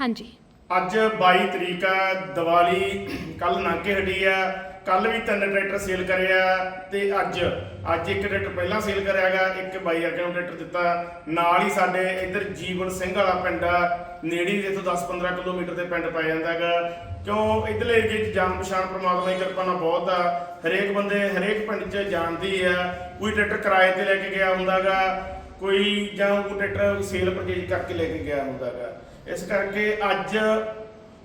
ਹਾਂਜੀ। ਅੱਜ 22 ਤਰੀਕ ਆ, ਦੀਵਾਲੀ ਕੱਲ ਨਾਕੇ ਹਟੀ ਆ ਕੱਲ ਵੀ ਤਿੰਨ ਟਰੈਕਟਰ ਸੇਲ ਕਰਿਆ ਤੇ ਅੱਜ ਅੱਜ ਇੱਕ ਟਰੈਕਟਰ ਪਹਿਲਾਂ ਸੇਲ ਕਰਿਆਗਾ ਇੱਕ ਬਾਈ ਅਰਗੇ ਨੂੰ ਟਰੈਕਟਰ ਦਿੱਤਾ। ਨਾਲ ਹੀ ਸਾਡੇ ਇੱਧਰ ਜੀਵਨ ਸਿੰਘ ਵਾਲਾ ਪਿੰਡ ਆ, ਨੇੜੇ ਹੀ ਇੱਥੋਂ 10-15 ਕਿਲੋਮੀਟਰ ਦੇ ਪਿੰਡ ਪੈ ਜਾਂਦਾਗਾ ਕਿਉਂ? ਇਧਰਲੇ ਏਰੀਏ 'ਚ ਜਾਣ ਪਛਾਣ ਪ੍ਰਮਾਤਮਾ ਦੀ ਕਿਰਪਾ ਨਾਲ ਬਹੁਤ ਆ। ਹਰੇਕ ਬੰਦੇ ਹਰੇਕ ਪਿੰਡ 'ਚ ਜਾਣਦੀ ਆ, ਕੋਈ ਟਰੈਕਟਰ ਕਿਰਾਏ ਤੇ ਲੈ ਕੇ ਗਿਆ ਹੁੰਦਾਗਾ ਕੋਈ ਜਾਂ ਉਹ ਟਰੈਕਟਰ ਸੇਲ ਪਰਚੇਜ ਕਰਕੇ ਲੈ ਕੇ ਗਿਆ ਹੁੰਦਾਗਾ ਇਸ ਕਰਕੇ ਅੱਜ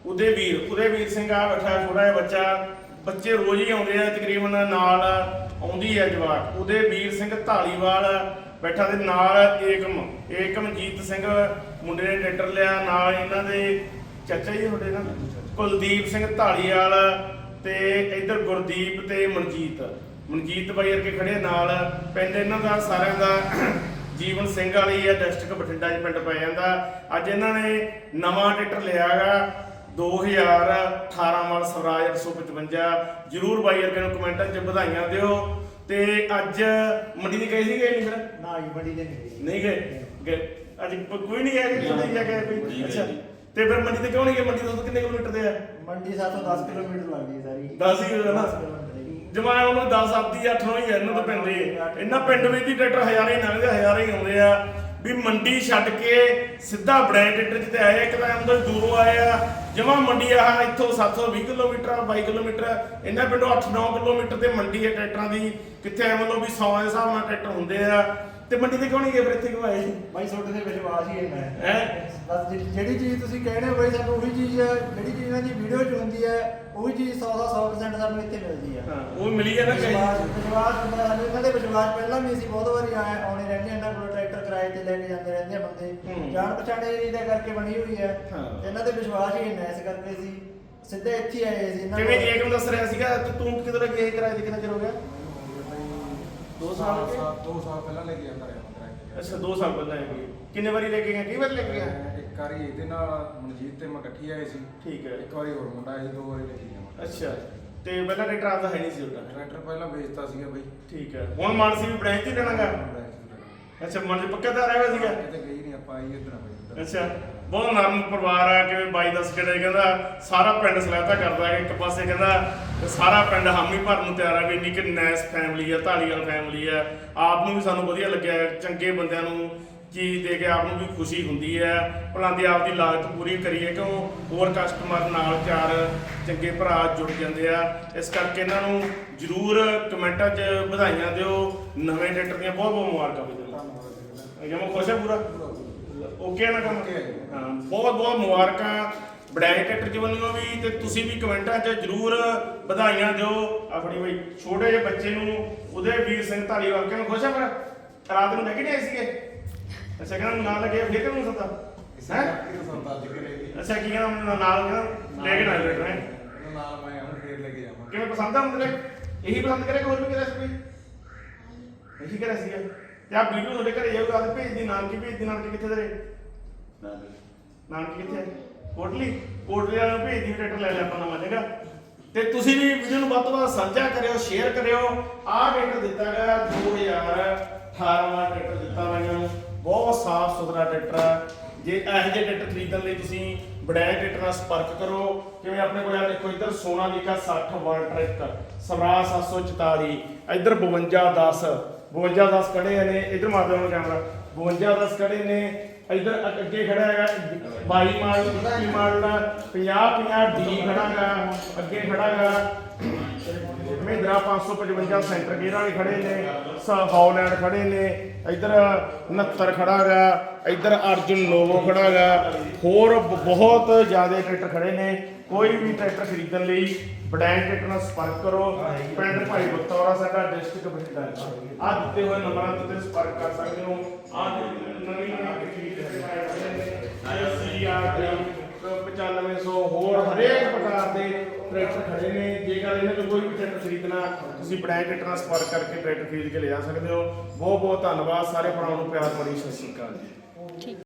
ਉਦੇ ਵੀਰ ਉਦੇ ਵੀਰ ਸਿੰਘ ਆ ਬੈਠਾ, ਛੋਟਾ ਜਿਹਾ ਬੱਚਾ, ਬੱਚੇ ਰੋਜ਼ ਹੀ ਆਉਂਦੇ ਆ, ਤਕਰੀਬਨ ਨਾਲ ਆਉਂਦੀ ਹੈ ਜਵਾਕ। ਉਦੇ ਵੀਰ ਸਿੰਘ ਢਾਲੀਵਾਲ ਬੈਠਾ ਦੇ ਨਾਲ ਏਕਮ ਏਕਮਜੀਤ ਸਿੰਘ ਮੁੰਡੇ ਨੇ ਟਰੈਕਟਰ ਲਿਆ, ਨਾਲ ਇਹਨਾਂ ਦੇ ਚਾਚਾ ਜੀ ਤੁਹਾਡੇ ਨਾਲ? ਕੁਲਦੀਪ ਸਿੰਘ ਢਾਲੀਵਾਲ ਤੇ ਇੱਧਰ ਗੁਰਦੀਪ ਤੇ ਮਨਜੀਤ। ਮਨਜੀਤ ਬਾਈ ਵਰਗੇ ਖੜੇ ਨਾਲ, ਪਿੰਡ ਇਹਨਾਂ ਦਾ ਸਾਰਿਆਂ ਦਾ ਜੀਵਨ ਸਿੰਘ ਵਾਲੀ ਹੈ ਡਿਸਟ੍ਰਿਕਟ ਬਠਿੰਡਾ 'ਚ ਪਿੰਡ ਪੈ ਜਾਂਦਾ। ਅੱਜ ਇਹਨਾਂ ਨੇ ਨਵਾਂ ਟਰੈਕਟਰ ਲਿਆਗਾ 2018 ਮਾਡਲ ਸਵਰਾਜ 855 ਜਰੂਰ ਬਾਈ ਵਰਗੇ ਨੂੰ ਕਮੈਂਟਾਂ 'ਚ ਵਧਾਈਆਂ ਦਿਓ। ਤੇ ਅੱਜ ਮੰਡੀ ਦੀ ਗਏ ਸੀਗੇ ਨਹੀਂ ਫਿਰ? ਨਾ ਜੀ ਬੜੀ ਦੇ ਨਹੀਂ ਨਹੀਂ ਗਏ? ਗਏ। ਅੱਜ ਕੋਈ ਨਹੀਂ ਗਿਆ ਕਿ ਜਾ ਕੇ ਕੋਈ? ਅੱਛਾ। ਤੇ ਫਿਰ ਮੰਡੀ ਤੇ ਕਿਉਂ ਨਹੀਂ ਗਏ? ਮੰਡੀ ਤੋਂ ਕਿੰਨੇ ਕਿਲੋਮੀਟਰ ਦੇ ਆ? ਮੰਡੀ ਸਾਤੋਂ 10 ਕਿਲੋਮੀਟਰ ਲੱਗਦੀ ਹੈ ਸਾਰੀ। 10 ਹੀ ਹੋਇਆ ਨਾ 10 ਉਹਨੂੰ 10 ਆਦੀ 8 ਨੂੰ ਹੀ ਆ, ਇਹਨਾਂ ਤੋਂ ਪਿੰਡ ਦੇ ਇਹਨਾਂ ਪਿੰਡ ਵਿੱਚ ਹੀ ਟਰੈਕਟਰ ਹਜ਼ਾਰੇ ਹੀ ਲੰਘਦੇ, ਹਜ਼ਾਰੇ ਹੀ ਆਉਂਦੇ ਆ। ਵੀ ਮੰਡੀ ਛੱਡ ਕੇ ਸਿੱਧਾ ਬੜੈ ਟਰੈਕਟਰ ਜਿੱਤੇ ਆਏ ਇੱਕ ਤਾਂ ਅੰਦਰ ਦੂਰੋਂ ਆਏ ਆ ਜਮਾ ਮੰਡੀ ਆ ਇੱਥੋਂ 720 ਕਿਲੋਮੀਟਰ 22 ਕਿਲੋਮੀਟਰ ਇਹਨਾਂ ਪਿੰਡੋਂ 8-9 ਕਿਲੋਮੀਟਰ ਤੇ ਮੰਡੀ ਹੈ ਟਰੈਕਟਰਾਂ ਦੀ ਕਿੱਥੇ ਐ ਮਤਲਬ ਵੀ 100 ਦੇ ਹਿਸਾਬ ਨਾਲ ਟਰੈਕਟਰ ਹੁੰਦੇ ਆ। ਤੇ ਮੰਡੀ ਤੇ ਕਿਉਂ ਨਹੀਂ ਗਏ ਫਿਰ ਇੱਥੇ ਕਿਉਂ ਆਏ? ਬਾਈ ਤੁਹਾਡੇ ਤੇ ਵਿਸ਼ਵਾਸ ਹੀ ਇੰਨਾ ਹੈ। ਹੈ? ਬਸ ਜਿਹੜੀ- ਜਿਹੜੀ ਚੀਜ਼ ਤੁਸੀਂ ਕਹਿੰਦੇ ਹੋ ਬਾਈ ਸਾਨੂੰ ਉਹੀ ਚੀਜ਼ ਹੈ ਜਿਹੜੀ ਚੀਜ਼ ਇਹਨਾਂ ਦੀ ਵੀਡੀਓ 'ਚ ਹੁੰਦੀ ਹੈ ਉਹੀ ਚੀਜ਼ 100 ਦਾ 100% ਸਾਨੂੰ ਇੱਥੇ ਮਿਲਦੀ ਹੈ ਹਾਂ ਉਹ ਮਿਲੀ ਆ ਨਾ ਕਈ। ਵਿਸ਼ਵਾਸ ਵਿਸ਼ਵਾਸ ਹੁੰਦਾ ਸਾਨੂੰ ਇਹਨਾਂ ਦੇ ਵਿਸ਼ਵਾਸ ਪਹਿਲਾਂ ਵੀ ਅਸੀਂ ਬਹੁਤ ਵਾਰੀ ਆਏ ਆਉਣੇ ਰਹਿੰਦੇ ਹਾਂ, ਇਹਨਾਂ ਕੋਲ ਟਰੈਕਟਰ ਕਿਰਾਏ ਤੇ ਲੈ ਕੇ ਜਾਂਦੇ ਰਹਿੰਦੇ ਆ ਹੂੰ। ਬੰਦੇ। ਜਾਣ ਪਛਾਣ ਏਰੀਆ ਦਾ ਕਰਕੇ ਬਣੀ ਹੋਈ ਹੈ। ਹਾਂ। ਤੇ ਇਹਨਾਂ ਦੇ ਵਿਸ਼ਵਾਸ ਹੀ ਇੰਨਾ ਇਸ ਕਰਕੇ ਅਸੀਂ ਸਿੱਧੇ ਇੱਥੇ ਹੀ ਆਏ ਸੀ। ਇਹਨਾਂ ਕਿਵੇਂ ਕੋਲ। ਏਕਮ ਦੱਸ ਰਿਹਾ ਸੀਗਾ? ਤੇ ਤੂੰ ਕਿਦੋਂ ਲੱਗੇ ਇਹ ਕਿਰਾਏ ਤੇ ਕਿੰਨਾ ਚਿਰ ਹੋ ਗਿਆ? ਦੋ ਸਾਲ ਗਏ? ਦੋ ਸਾਲ ਪਹਿਲਾਂ ਲੈ ਕੇ ਜਾਂਦਾ ਰਿਹਾ ਮੈਂ ਅੱਛਾ 2 ਸਾਲ ਪਹਿਲਾਂ ਹੈ ਕੋਈ ਕਿੰਨੇ ਵਾਰੀ ਲੈ ਕੇ ਗਿਆ? ਕਈ ਵਾਰ ਲੈ ਕੇ ਗਿਆ? ਤੇ ਇੱਕ ਵਾਰੀ ਇਹਦੇ ਨਾਲ ਮਨਜੀਤ ਤੇ ਮੈਂ ਇਕੱਠੀ ਆਏ ਸੀ। ਠੀਕ ਹੈ। ਇੱਕ ਵਾਰੀ ਹੋਰ ਮੁੰਡਾ ਆਇਆ ਸੀ ਦੋ ਵਾਰੀ ਲੈ ਕੇ ਗਿਆ ਮੈਂ। ਅੱਛਾ। ਤੇ ਪਹਿਲਾਂ ਟਰੈਕਟਰ ਆਪਦਾ ਹੈ ਨਹੀਂ ਸੀ ਉਹਦਾ। ਟਰੈਕਟਰ ਪਹਿਲਾਂ ਵੇਚਤਾ ਸੀਗਾ ਬਈ। ਠੀਕ ਹੈ। ਹੁਣ ਮਾਨਸੀ ਵੀ ਬ੍ਰਾਂਚ ਹੀ ਸੀ ਅੱਛਾ ਮਨ ਚ ਪੱਕਾ ਤਾਂ ਰਹਿ ਸੀਗਾ ਕਿਤੇ ਗਈ ਨਹੀਂ ਆਪਾਂ ਆਈ ਇਧਰ ਬਈ। ਅੱਛਾ ਬਹੁਤ ਨਰਮ ਪਰਿਵਾਰ ਆ ਕਿਵੇਂ ਬਾਈ ਦੱਸ ਕੇ ਰਹੇ ਕਹਿੰਦਾ ਸਾਰਾ ਪਿੰਡ ਸਲਾਹਤਾ ਕਰਦਾ ਹੈ ਇੱਕ ਪਾਸੇ ਕਹਿੰਦਾ ਸਾਰਾ ਪਿੰਡ ਹਾਮੀ ਭਰਨ ਨੂੰ ਤਿਆਰ ਆ ਵੀ ਇੰਨੀ ਕਿ ਨੈਸ ਫੈਮਿਲੀ ਆ ਢਾਲੀਵਾਲ ਫੈਮਿਲੀ ਆ ਆਪ ਨੂੰ ਵੀ ਸਾਨੂੰ ਵਧੀਆ ਲੱਗਿਆ ਚੰਗੇ ਬੰਦਿਆਂ ਨੂੰ ਚੀਜ਼ ਦੇ ਕੇ ਆਪ ਨੂੰ ਵੀ ਖੁਸ਼ੀ ਹੁੰਦੀ ਹੈ। ਭਲਾਂ ਦੀ ਆਪ ਦੀ ਲਾਗਤ ਪੂਰੀ ਕਰੀਏ ਕਿਉਂ ਹੋਰ ਕਸਟਮਰ ਨਾਲ ਚਾਰ ਚੰਗੇ ਭਰਾ ਜੁੜ ਜਾਂਦੇ ਆ। ਇਸ ਕਰਕੇ ਇਹਨਾਂ ਨੂੰ ਜਰੂਰ ਕਮੈਂਟਾਂ 'ਚ ਵਧਾਈਆਂ ਦਿਓ। ਨਵੇਂ ਟਰੈਕਟਰ ਦੀਆਂ ਬਹੁਤ ਬਹੁਤ ਮੁਬਾਰਕਾਂ ਵੀ ਦਿਓ ਜਮਾ ਖੁਸ਼ ਹੈ ਪੂਰਾ? ਓਕੇ ਨਾ ਕੰਮ? ਹੈ ਬਹੁਤ ਬਹੁਤ ਮੁਬਾਰਕਾਂ। ਬੜਾਈ ਟਰੈਕਟਰ ਜੀ ਵੱਲੋਂ ਵੀ ਤੇ ਤੁਸੀਂ ਵੀ ਕਮੈਂਟਾਂ 'ਚ ਜਰੂਰ ਵਧਾਈਆਂ ਦਿਓ। ਆਪਣੀ ਬਈ ਛੋਟੇ ਜਿਹੇ ਬੱਚੇ ਨੂੰ ਉਹਦੇ ਵੀਰ ਸਿੰਘ ਧਾਲੀਵਾਲ ਕਿਵੇਂ ਖੁਸ਼ ਹੈ ਫਿਰ ਰਾਤ ਨੂੰ ਲੈ ਕੇ ਨਹੀਂ ਆਏ ਸੀਗੇ? ਅੱਛਾ ਕਹਿੰਦਾ ਨਾਲ ਲੱਗੇ ਫਿਰ ਕਿਉਂ ਸੱਦਾ। ਇਸੇ ਹੈ? ਕਰਕੇ ਤਾਂ ਸੌਦਾ ਅੱਜ ਕਰੇਗੀ ਅੱਛਾ ਕੀ ਕਹਿੰਦਾ ਮੈਨੂੰ ਨਾਲ ਕਹਿੰਦਾ ਲੈ ਕੇ ਨਾਲ ਮੈਂ ਹੁਣ ਫੇਰ ਲੈ ਕੇ ਕਿਵੇਂ ਪਸੰਦ ਆ ਮਤਲਬ? ਇਹੀ ਪਸੰਦ ਕਰੇ ਹੋਰ ਵੀ ਕਰੇ ਸੀ ਕੋਈ? ਇਹੀ ਕਰੇ ਸੀਗਾ। ਤੇ ਆ ਵੀਡੀਓ ਤੁਹਾਡੇ ਘਰੇ ਜਾਊਗਾ ਤੇ ਭੇਜ ਦੀ ਨਾਨਕੀ ਭੇਜ ਦੀ ਨਾਨਕੀ ਕਿੱਥੇ ਤੇਰੇ? ਨਾਨਕੀ। ਕਿੱਥੇ ਹੈ? ਕੋਟਲੀ? ਕੋਟਲੀ ਵਾਲਿਆਂ ਨੂੰ ਭੇਜ ਦੀ ਟਰੈਕਟਰ ਲੈ ਲਿਆ ਆਪਾਂ ਨਵਾਂ ਜਗਾ ਤੇ ਤੁਸੀਂ ਵੀ ਵੀਡੀਓ ਨੂੰ ਵੱਧ ਤੋਂ ਵੱਧ ਸਾਂਝਾ ਕਰਿਓ ਸ਼ੇਅਰ ਕਰਿਓ। ਆਹ ਟਰੈਕਟਰ ਦਿੱਤਾ ਗਿਆ 2018 ਵਾਲਾ ਟਰੈਕਟਰ ਦਿੱਤਾ ਮੈਨੂੰ ਬਹੁਤ ਸਾਫ਼ ਸੁਥਰਾ ਟਰੈਕਟਰ ਆ। ਜੇ ਇਹੋ ਜਿਹੇ ਟਰੈਕਟਰ ਖਰੀਦਣ ਲਈ ਤੁਸੀਂ ਬੜਾਏ ਟਰੈਕਟਰ ਨਾਲ ਸੰਪਰਕ ਕਰੋ। ਕਿਵੇਂ ਆਪਣੇ ਕੋਲ ਆ ਦੇਖੋ, ਇੱਧਰ ਸੋਨਾਲੀਕਾ 60 ਵਾਟ ਟਰੈਕਟਰ ਸਵਰਾਜ 744 ਇੱਧਰ 5210 5210 ਖੜੇ ਨੇ। ਇੱਧਰ ਮਾਰ ਦਿਓ ਕੈਮਰਾ 5210 ਖੜੇ ਨੇ। ਇੱਧਰ ਅੱਗੇ ਖੜਾ ਹੈਗਾ 22 ਮਾਡਲ 21 ਮਾਡਲ 50 50 ਡੀ ਖੜਾ ਹੈਗਾ ਅੱਗੇ ਖੜਾ ਹੈਗਾ ਮਹਿੰਦਰਾ 555 ਸੈਂਟਰ ਗੇਅਰ ਵਾਲੇ ਖੜੇ ਨੇ, ਸ ਹੌਲੈਂਡ ਖੜੇ ਨੇ, ਇੱਧਰ 69 ਖੜਾ ਹੈਗਾ, ਇੱਧਰ ਅਰਜੁਨ ਨੋਵੋ ਖੜਾ ਹੈਗਾ, ਹੋਰ ਬ- ਬਹੁਤ ਜ਼ਿਆਦਾ ਟਰੈਕਟਰ ਖੜੇ ਨੇ, ਕੋਈ ਵੀ ਟਰੈਕਟਰ ਖਰੀਦਣ ਲਈ ਬੜੈਂਡ ਟਰੈਕਟਰ ਨਾਲ ਸੰਪਰਕ ਕਰੋ, ਪਿੰਡ ਭਾਈ ਬਤੌਰਾ ਸਾਡਾ ਡਿਸਟ੍ਰਿਕਟ ਬਠਿੰਡਾ ਆ ਦਿੱਤੇ ਹੋਏ ਨੰਬਰਾਂ ਤੇ ਤੁਸੀਂ ਸੰਪਰਕ ਕਰ ਸਕਦੇ ਹੋ ਆ ਨਵੀਂ ਨਵੀਂ ਖਰੀਦ ਆਈਸੀ ਆ 9500 ਹੋਰ ਹਰੇਕ ਪ੍ਰਕਾਰ ਦੇ ਟਰੈਕਟਰ ਖੜੇ ਨੇ ਜੇਕਰ ਇਹਨਾਂ ਤੋਂ ਕੋਈ ਵੀ ਟਰੈਕਟਰ ਖਰੀਦਣਾ, ਤੁਸੀਂ ਬੜੈਂਡ ਟਰੈਕਟਰ ਨਾਲ ਸੰਪਰਕ ਕਰਕੇ ਟਰੈਕਟਰ ਖਰੀਦ ਕੇ ਲੈ ਜਾ ਸਕਦੇ ਹੋ। ਬਹੁਤ ਬਹੁਤ ਧੰਨਵਾਦ, ਸਾਰੇ ਭਰਾਵਾਂ ਨੂੰ ਪਿਆਰ ਭਰੀ ਸਤਿ ਸ਼੍ਰੀ ਅਕਾਲ ਜੀ। ਠੀਕ।